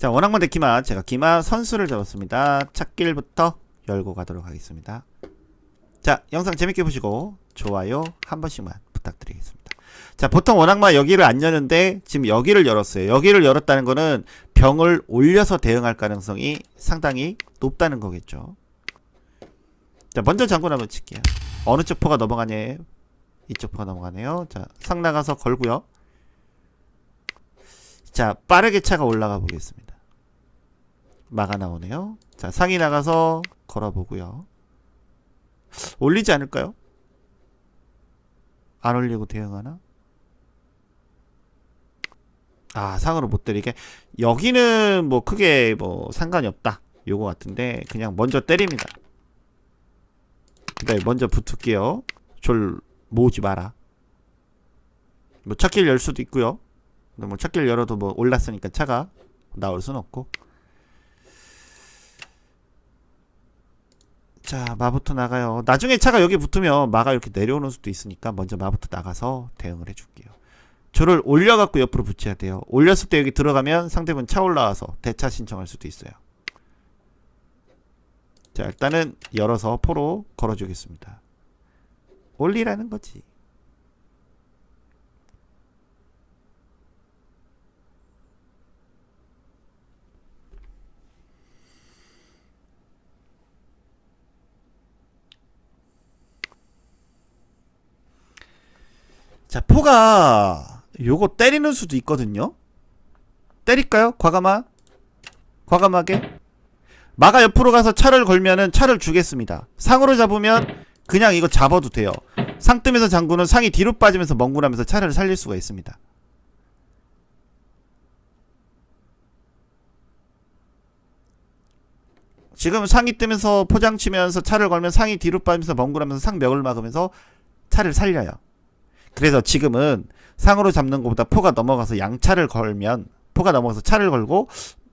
자, 원앙만 대기만 제가 기마 선수를 잡았습니다. 찾길부터 열고 가도록 하겠습니다. 자, 영상 재밌게 보시고 좋아요 한 번씩만 부탁드리겠습니다. 자, 보통 원앙마 여기를 안 여는데 지금 여기를 열었어요. 여기를 열었다는 거는 병을 올려서 대응할 가능성이 상당히 높다는 거겠죠. 자, 먼저 장군 한번 칠게요. 어느 쪽 포가 넘어가냐? 이쪽 포가 넘어가네요. 자, 상 나가서 걸고요. 자, 빠르게 차가 올라가 보겠습니다. 마가 나오네요. 자, 상이 나가서 걸어보고요. 올리지 않을까요? 안 올리고 대응하나? 아, 상으로 못 때리게. 여기는 뭐 크게 뭐 상관이 없다. 요거 같은데 그냥 먼저 때립니다. 그다음에 먼저 붙을게요. 졸 모으지 마라. 뭐 찾길 열 수도 있고요. 근데 뭐 찾길 열어도 뭐 올랐으니까 차가 나올 순 없고. 자, 마부터 나가요. 나중에 차가 여기 붙으면 마가 이렇게 내려오는 수도 있으니까 먼저 마부터 나가서 대응을 해줄게요. 저를 올려갖고 옆으로 붙여야 돼요. 올렸을 때 여기 들어가면 상대분 차 올라와서 대차 신청할 수도 있어요. 자, 일단은 열어서 포로 걸어주겠습니다. 올리라는 거지. 자, 포가 요거 때리는 수도 있거든요. 때릴까요? 과감하? 과감하게? 마가 옆으로 가서 차를 걸면은 차를 주겠습니다. 상으로 잡으면 그냥 이거 잡아도 돼요. 상 뜨면서 장군은 상이 뒤로 빠지면서 멍군하면서 차를 살릴 수가 있습니다. 지금 상이 뜨면서 포장 치면서 차를 걸면 상이 뒤로 빠지면서 멍군하면서 상 멱을 막으면서 차를 살려요. 그래서 지금은 상으로 잡는 것보다 포가 넘어가서 양차를 걸면 포가 넘어가서 차를 걸고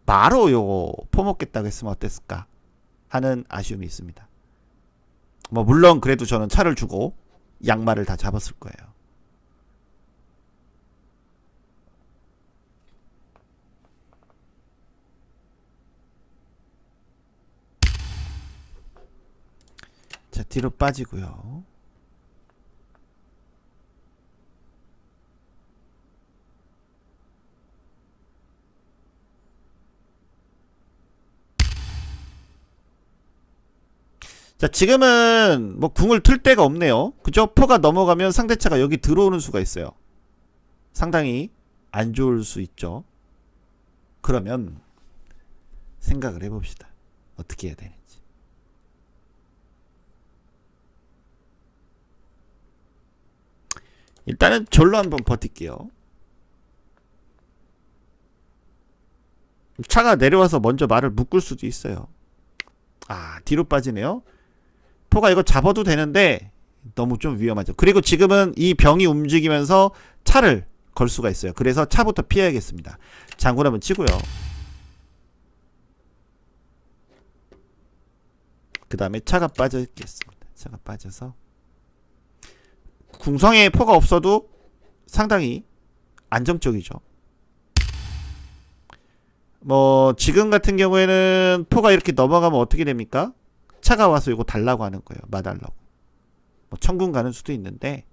바로 요거 퍼먹겠다고 했으면 어땠을까 하는 아쉬움이 있습니다. 뭐 물론 그래도 저는 차를 주고 양말을 다 잡았을 거예요. 자 뒤로 빠지고요. 자, 지금은 뭐 궁을 틀 데가 없네요. 그죠? 포가 넘어가면 상대차가 여기 들어오는 수가 있어요. 상당히 안 좋을 수 있죠. 그러면 생각을 해봅시다. 어떻게 해야 되는지. 일단은 절로 한번 버틸게요. 차가 내려와서 먼저 말을 묶을 수도 있어요. 아, 뒤로 빠지네요. 포가 이거 잡아도 되는데 너무 좀 위험하죠. 그리고 지금은 이 병이 움직이면서 차를 걸 수가 있어요. 그래서 차부터 피해야겠습니다. 장군 한번 치고요. 그 다음에 차가 빠져 있겠습니다. 차가 빠져서 궁성에 포가 없어도 상당히 안정적이죠. 뭐 지금 같은 경우에는 포가 이렇게 넘어가면 어떻게 됩니까? 차가 와서 이거 달라고 하는 거예요. 마달라고. 뭐 천군 가는 수도 있는데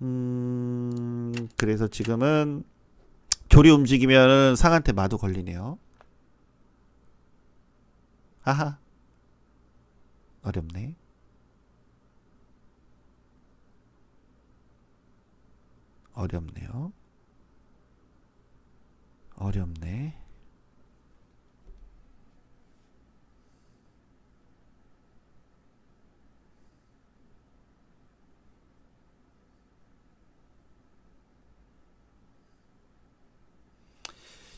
음 그래서 지금은 조리 움직이면은 상한테 마도 걸리네요. 아하 어렵네. 어렵네요. 어렵네.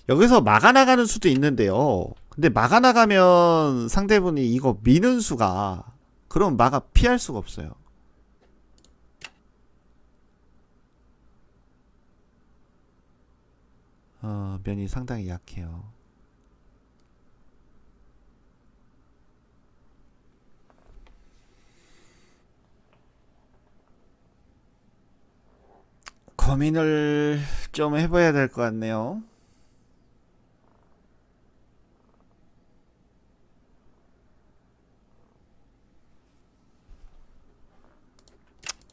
여기서 막아 나가는 수도 있는데요. 근데 막아 나가면 상대분이 이거 미는 수가 그럼 막아 피할 수가 없어요. 어, 면이 상당히 약해요. 고민을 좀 해봐야 될 것 같네요.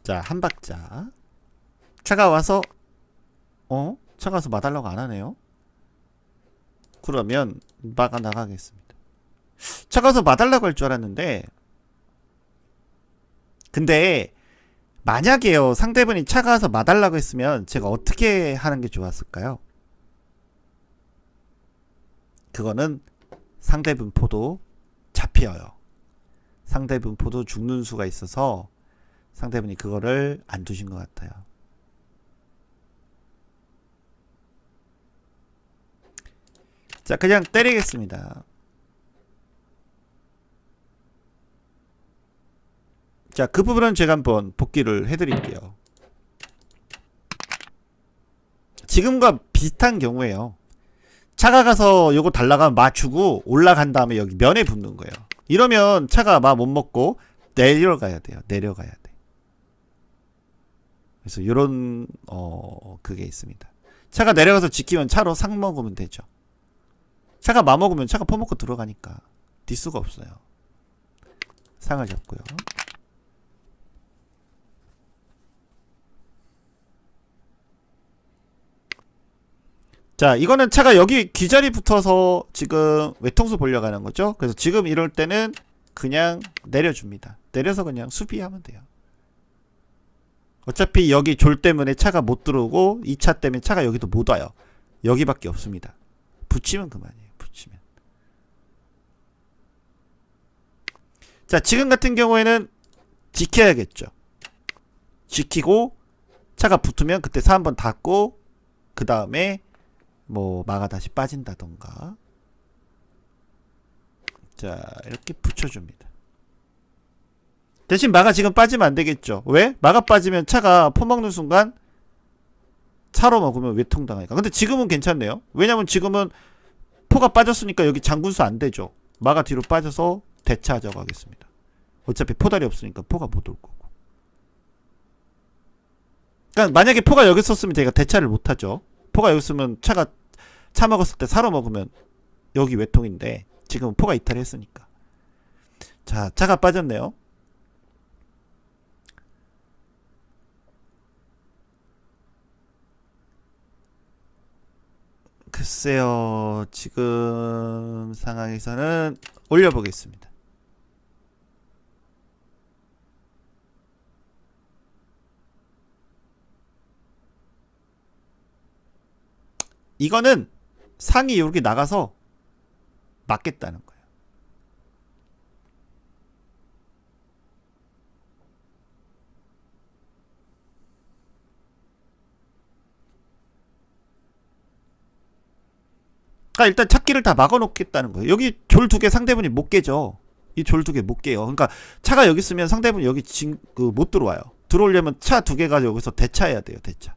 자, 한 박자. 차가 와서 어? 차가 와서 마달라고 안 하네요. 그러면 막아 나가겠습니다. 차가 와서 마달라고 할 줄 알았는데 근데 만약에요 상대분이 차가 와서 마달라고 했으면 제가 어떻게 하는 게 좋았을까요? 그거는 상대분 포도 잡혀요. 상대분 포도 죽는 수가 있어서 상대분이 그거를 안 두신 것 같아요. 자, 그냥 때리겠습니다. 자, 그 부분은 제가 한번 복귀를 해드릴게요. 지금과 비슷한 경우에요. 차가 가서 요거 달라가면 맞추고 올라간 다음에 여기 면에 붙는 거예요. 이러면 차가 마못 먹고 내려가야 돼요. 내려가야 돼. 그래서 요런 어 그게 있습니다. 차가 내려가서 지키면 차로 상 먹으면 되죠. 차가 마 먹으면 차가 퍼먹고 들어가니까 뒷수가 없어요. 상을 잡고요. 자, 이거는 차가 여기 귀자리 붙어서 지금 외통수 하는 거죠. 그래서 지금 이럴 때는 그냥 내려줍니다. 내려서 그냥 수비하면 돼요. 어차피 여기 졸 때문에 차가 못 들어오고 이 차 때문에 차가 여기도 못 와요. 여기밖에 없습니다. 붙이면 그만이에요. 붙이면. 자, 지금 같은 경우에는 지켜야겠죠. 지키고 차가 붙으면 그때 차 한번 닫고 그 다음에 뭐 마가 다시 빠진다던가 자 이렇게 붙여줍니다 대신 마가 지금 빠지면 안 되겠죠. 왜? 마가 빠지면 차가 퍼먹는 순간 차로 먹으면 외통당하니까. 근데 지금은 괜찮네요. 왜냐면 지금은 포가 빠졌으니까 여기 장군수 안 되죠. 마가 뒤로 빠져서 대차하자고 하겠습니다. 어차피 포달이 없으니까 포가 못 올 거고. 그러니까 만약에 포가 여기 있었으면 제가 대차를 못 하죠. 포가 여기 있으면 차가 차 먹었을 때 사러 먹으면 여기 외통인데 지금 포가 이탈했으니까. 자 차가 빠졌네요 글쎄요 지금 상황에서는 올려보겠습니다 이거는 상이 이렇게 나가서 맞겠다는 거예요. 그러니까 일단 찾기를 다 막아놓겠다는 거예요. 여기 졸 두 개 상대분이 못 깨죠. 이 졸 두 개 못 깨요. 그러니까 차가 여기 있으면 상대분이 여기 진, 그, 못 들어와요. 들어오려면 차 두 개가 여기서 대차해야 돼요. 대차.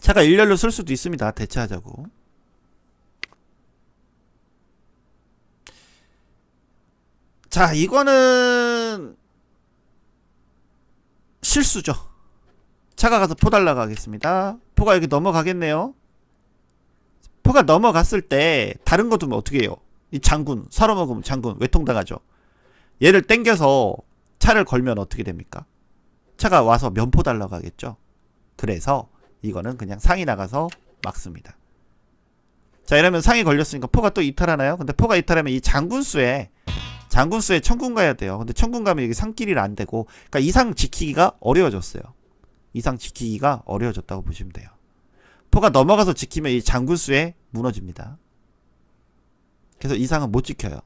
차가 일렬로 쓸 수도 있습니다. 대체하자고. 자, 이거는 실수죠. 차가 가서 포 달라고 하겠습니다. 포가 여기 넘어가겠네요. 포가 넘어갔을 때 다른 거 두면 어떻게 해요? 이 장군, 사러 먹으면 장군 외통당하죠. 얘를 땡겨서 차를 걸면 어떻게 됩니까? 차가 와서 면포 달라고 하겠죠. 그래서 이거는 그냥 상이 나가서 막습니다. 자 이러면 상이 걸렸으니까 포가 또 이탈하나요? 근데 포가 이탈하면 이 장군수에 장군수에 천군 가야 돼요. 근데 천군 가면 여기 상길이 안 되고 그러니까 이상 지키기가 어려워졌어요. 이상 지키기가 어려워졌다고 보시면 돼요. 포가 넘어가서 지키면 이 장군수에 무너집니다. 그래서 이상은 못 지켜요.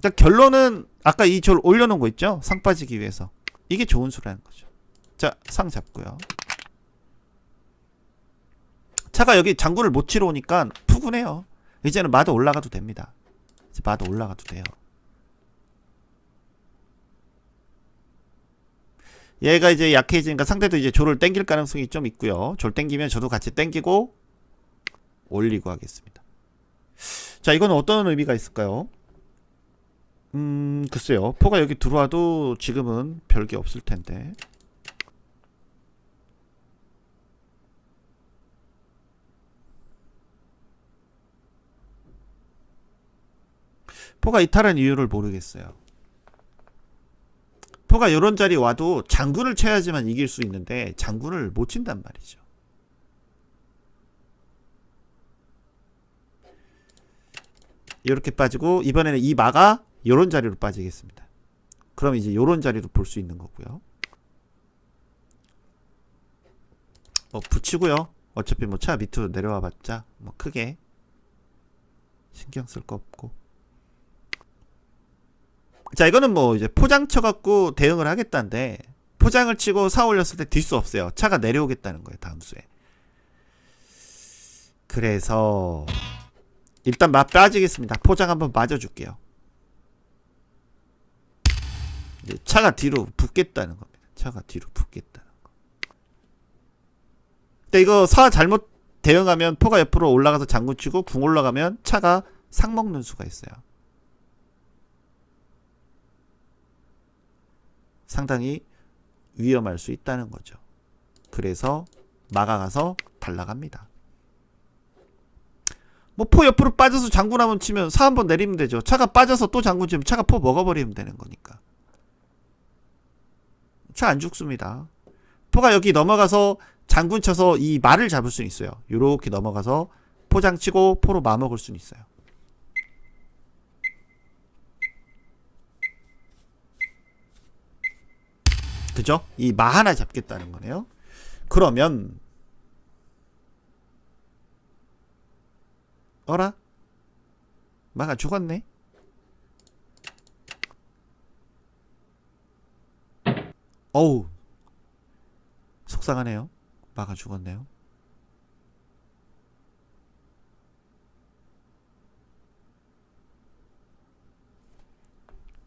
자, 결론은 아까 이졸 올려놓은 거 있죠? 상 빠지기 위해서. 이게 좋은 수라는 거죠. 자, 상 잡고요. 차가 여기 장구를 못 치러 오니까 푸근해요. 이제는 마도 올라가도 됩니다. 이제 마도 올라가도 돼요. 얘가 이제 약해지니까 상대도 이제 조를 땡길 가능성이 좀 있고요. 졸 땡기면 저도 같이 땡기고 올리고 하겠습니다. 자, 이건 어떤 의미가 있을까요? 음, 글쎄요. 포가 여기 들어와도 지금은 별게 없을 텐데. 포가 이탈한 이유를 모르겠어요. 포가 이런 자리 와도 장군을 쳐야지만 이길 수 있는데 장군을 못 친단 말이죠. 이렇게 빠지고 이번에는 이 마가 요런 자리로 빠지겠습니다. 그럼 이제 요런 자리로 볼 수 있는 거고요. 뭐 붙이고요. 어차피 뭐 차 밑으로 내려와 봤자 뭐 크게 신경 쓸 거 없고. 자 이거는 뭐 이제 포장 쳐 갖고 대응을 하겠다는데 포장을 치고 사 올렸을 때딜수 없어요. 차가 내려오겠다는 거예요. 다음 수에. 그래서 일단 맛 빠지겠습니다. 포장 한번 맞아 줄게요. 이제 차가 뒤로 붙겠다는 겁니다. 차가 뒤로 붙겠다는 거. 근데 이거 사 잘못 대응하면 포가 옆으로 올라가서 장구 치고 궁 올라가면 차가 상 먹는 수가 있어요. 상당히 위험할 수 있다는 거죠. 그래서 막아가서 달라갑니다. 뭐 포 옆으로 빠져서 장군 한번 치면 사 한 번 내리면 되죠. 차가 빠져서 또 장군 치면 차가 포 먹어버리면 되는 거니까. 차 안 죽습니다. 포가 여기 넘어가서 장군 쳐서 이 말을 잡을 수 있어요. 요렇게 넘어가서 포장 치고 포로 마 먹을 수는 있어요. 그죠? 이 마 하나 잡겠다는 거네요. 그러면 어라? 마가 죽었네. 어우. 속상하네요. 마가 죽었네요.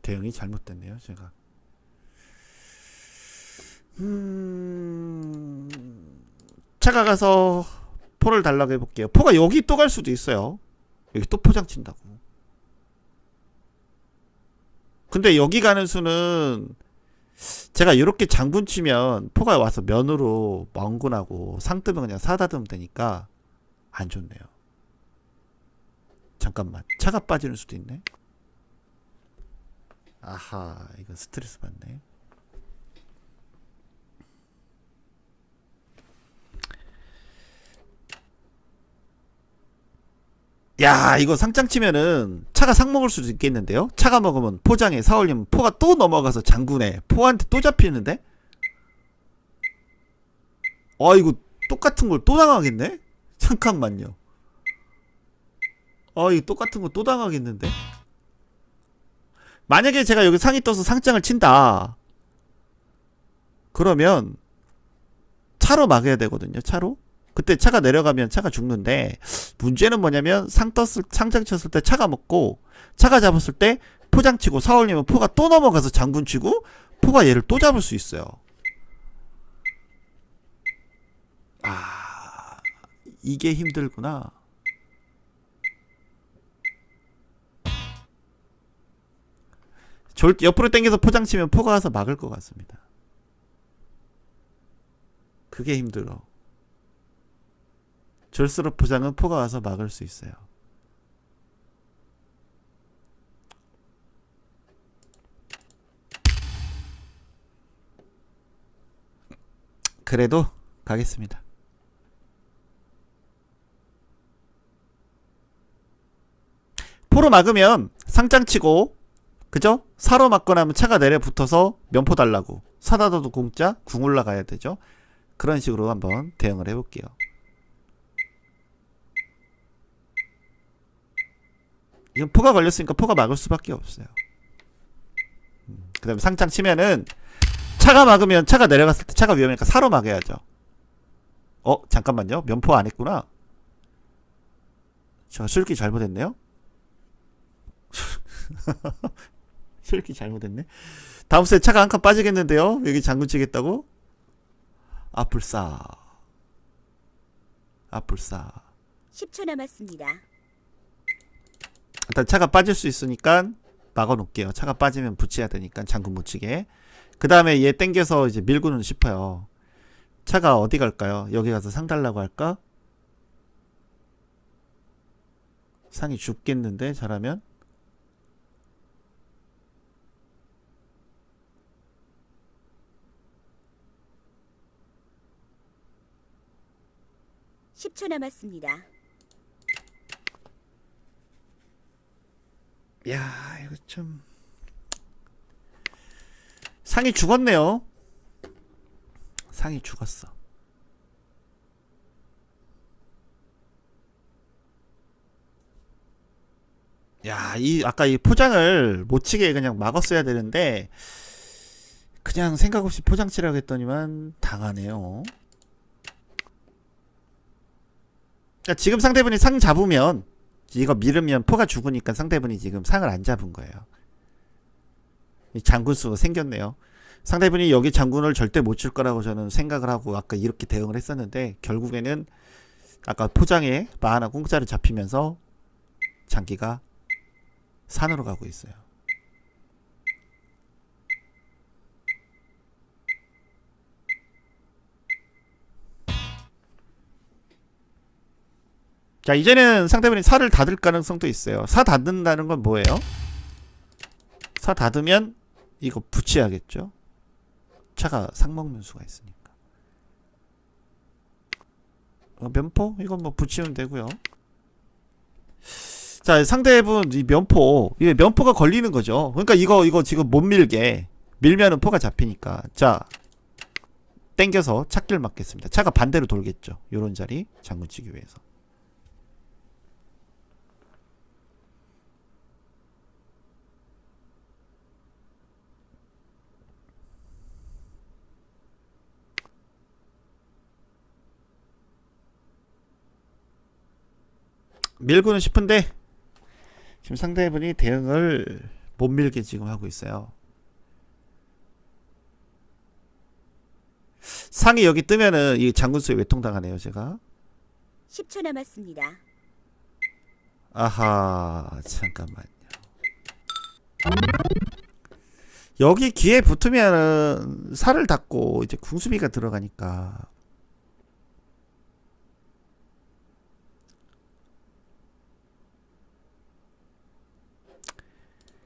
대응이 잘못됐네요, 제가. 음... 차가 가서 포를 달라고 해볼게요. 포가 여기 또 갈 수도 있어요. 여기 또 포장 친다고. 근데 여기 가는 수는 제가 이렇게 장군 치면 포가 와서 면으로 멍군하고 상 뜨면 그냥 사다듬면 되니까 안 좋네요. 잠깐만 차가 빠지는 수도 있네. 아하 이거 스트레스 받네. 야 이거 상장 치면은 차가 상 먹을 수도 있겠는데요? 차가 먹으면 포장에 사올리면 포가 또 넘어가서 장군에 포한테 또 잡히는데? 아 이거 똑같은 걸 또 당하겠네? 잠깐만요. 아 이거 똑같은 거 또 당하겠는데? 만약에 제가 여기 상이 떠서 상장을 친다. 그러면 차로 막아야 되거든요 차로 그때 차가 내려가면 차가 죽는데 문제는 뭐냐면 상 떴을 상장 쳤을 때 차가 먹고 차가 잡았을 때 포장 치고 사 올리면 포가 또 넘어가서 장군 치고 포가 얘를 또 잡을 수 있어요. 아 이게 힘들구나. 졸 옆으로 당겨서 포장 치면 포가 가서 막을 것 같습니다. 그게 힘들어. 졸수록 포장은 포가 와서 막을 수 있어요. 그래도 가겠습니다. 포로 막으면 상장 치고 그죠? 사로 맞고 나면 차가 내려 붙어서 면포 달라고 사다도도 공짜 궁 올라가야 되죠. 그런 식으로 한번 대응을 해볼게요. 이건 포가 걸렸으니까 포가 막을 수밖에 없어요. 음, 그 다음에 상장 치면은 차가 막으면 차가 내려갔을 때 차가 위험하니까 사로 막아야죠. 어 잠깐만요 면포 안 했구나. 제가 술기 잘못했네요. 술기 잘못했네. 다음 주에 차가 한 칸 빠지겠는데요. 여기 장군 치겠다고? 아불싸. 아불싸. 10초 남았습니다. 일단 차가 빠질 수 있으니까 막아 놓을게요. 차가 빠지면 붙여야 되니까 장군 못 치게. 그 다음에 얘 땡겨서 이제 밀고는 싶어요. 차가 어디 갈까요? 여기 가서 상 달라고 할까? 상이 죽겠는데 잘하면? 십 초 남았습니다. 야 이거 좀 상이 죽었네요. 상이 죽었어. 야, 이 아까 이 포장을 못 치게 그냥 막았어야 되는데 그냥 생각 없이 포장치라고 했더니만 당하네요. 그러니까 지금 상대분이 상 잡으면 이거 밀으면 포가 죽으니까 상대분이 지금 상을 안 잡은 거예요. 이 장군 수가 생겼네요. 상대분이 여기 장군을 절대 못칠 거라고 저는 생각을 하고 아까 이렇게 대응을 했었는데 결국에는 아까 포장에 마 하나 공짜로 잡히면서 장기가 산으로 가고 있어요. 자 이제는 상대방이 사를 닫을 가능성도 있어요. 사 닫는다는 건 뭐예요? 사 닫으면 이거 붙여야겠죠. 차가 상 먹는 수가 있으니까. 어, 면포 이건 뭐 붙이면 되고요. 자 상대분 이 면포 이 면포가 걸리는 거죠. 그러니까 이거 이거 지금 못 밀게 밀면은 포가 잡히니까 자 땡겨서 찾길 맞겠습니다. 차가 반대로 돌겠죠. 요런 자리 장군치기 위해서. 밀고는 싶은데 지금 상대분이 대응을 못 밀게 지금 하고 있어요. 상이 여기 뜨면은 이 장군수에 외통당하네요, 제가. 십초 남았습니다. 아하, 잠깐만요. 여기 기에 붙으면은 살을 닫고 이제 궁수비가 들어가니까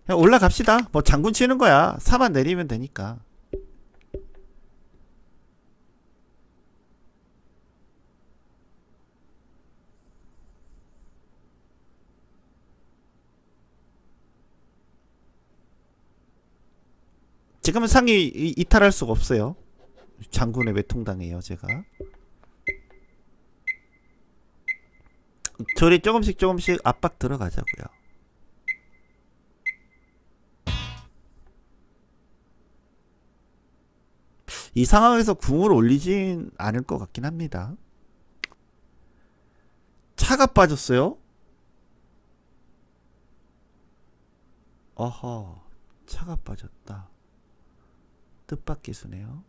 그냥 올라갑시다. 뭐 장군 치는 거야. 사만 내리면 되니까. 지금은 이- 이탈할 수가 없어요. 장군의 외통당해요, 제가. 저리 조금씩 조금씩 압박 들어가자고요. 이 상황에서 궁을 올리진 않을 것 같긴 합니다. 차가 빠졌어요? 어허, 차가 빠졌다. 뜻밖의 수네요.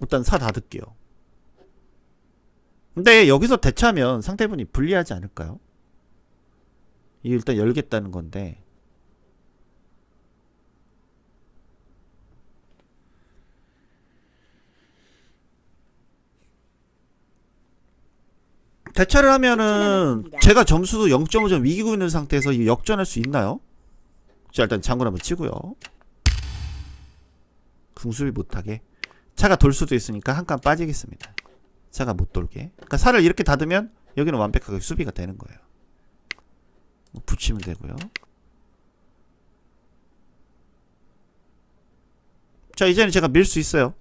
일단 사 닫을게요. 근데 여기서 대차하면 상대분이 불리하지 않을까요? 이 일단 열겠다는 건데 대차를 하면은 남았습니다. 제가 점수도 0.5점 이기고 있는 상태에서 이 역전할 수 있나요? 자 일단 장군 한번 치고요. 궁수비 못하게 차가 돌 수도 있으니까 한 칸 빠지겠습니다. 차가 못 돌게. 그러니까 살을 이렇게 닫으면 여기는 완벽하게 수비가 되는 거예요. 뭐 붙이면 되고요. 자 이제는 제가 밀 수 있어요.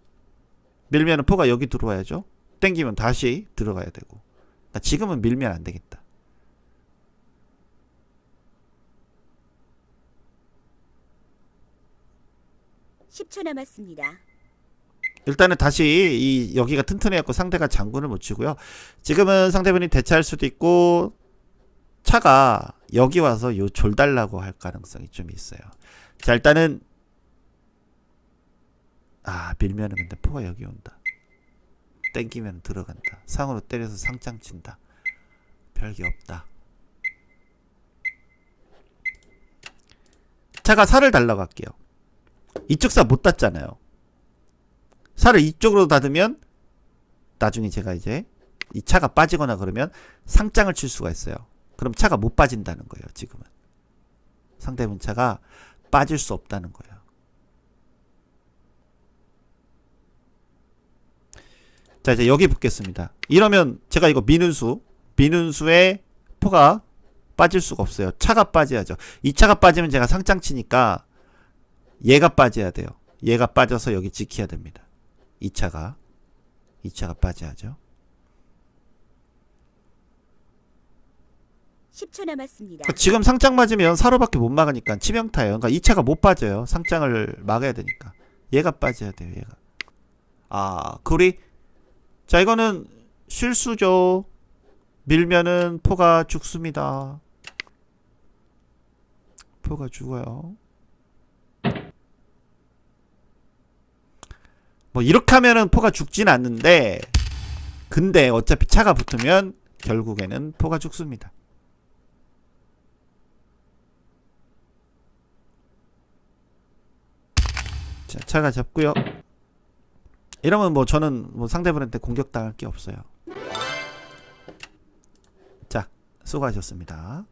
밀면은 포가 여기 들어와야죠. 땡기면 다시 들어가야 되고. 그러니까 지금은 밀면 안 되겠다. 십초 남았습니다. 일단은 다시 이 여기가 튼튼해갖고 상대가 장군을 못 치고요. 지금은 상대분이 대차할 수도 있고 차가 여기 와서 요 졸달라고 할 가능성이 좀 있어요. 자 일단은 아 밀면은 근데 포가 여기 온다. 땡기면 들어간다. 상으로 때려서 상장 친다. 별게 없다. 차가 살을 달라고 할게요. 이쪽 사못 닫잖아요. 살을 이쪽으로 닫으면 나중에 제가 이제 이 차가 빠지거나 그러면 상장을 칠 수가 있어요. 그럼 차가 못 빠진다는 거예요, 지금은. 상대분 차가 빠질 수 없다는 거예요. 자, 이제 여기 붙겠습니다. 이러면 제가 이거 민운수, 민운수에 포가 빠질 수가 없어요. 차가 빠져야죠. 이 차가 빠지면 제가 상장 치니까 얘가 빠져야 돼요. 얘가 빠져서 여기 지켜야 됩니다. 이 차가. 이 차가 빠져야죠. 10초 남았습니다. 지금 상장 맞으면 사로밖에 못 막으니까 치명타예요. 그러니까 이 차가 못 빠져요. 상장을 막아야 되니까. 얘가 빠져야 돼요. 얘가. 아, 그리 자, 이거는 실수죠. 밀면은 포가 죽습니다. 포가 죽어요. 뭐 이렇게 하면은 포가 죽진 않는데 근데 어차피 차가 붙으면 결국에는 포가 죽습니다. 자, 차가 잡고요. 이러면 뭐 저는 뭐 상대분한테 공격당할 게 없어요. 자, 수고하셨습니다.